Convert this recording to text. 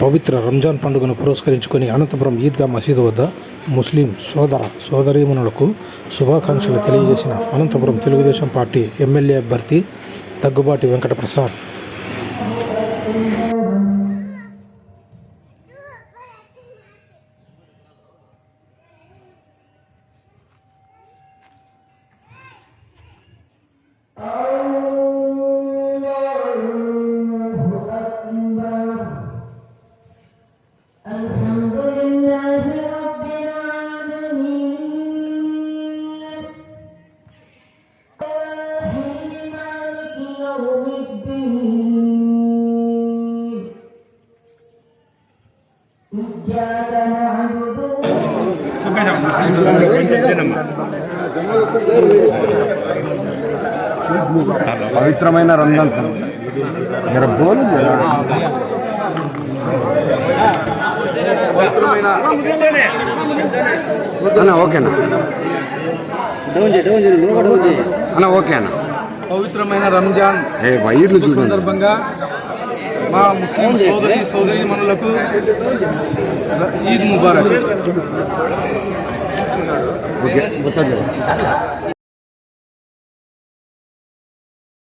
పవిత్ర రంజాన్ పండుగను పురస్కరించుకొని అనంతపురం ఈద్గా మసీదు వద్ద ముస్లిం సోదర సోదరీమణులకు శుభాకాంక్షలు తెలియజేసిన అనంతపురం తెలుగుదేశం పార్టీ ఎమ్మెల్యే అభ్యర్థి దగ్గుబాటి వెంకట ప్రసాద్ పవిత్రమైన రంజాన్ సార్ జర బోలు జర. అన్న ఓకేనా? అన్న ఓకే అన్న పవిత్రమైన రంజాన్ సందర్భంగా మా ముస్లిం సోదరి సోదరి మనులకు ఈద్ ముబారక్. ఓకే.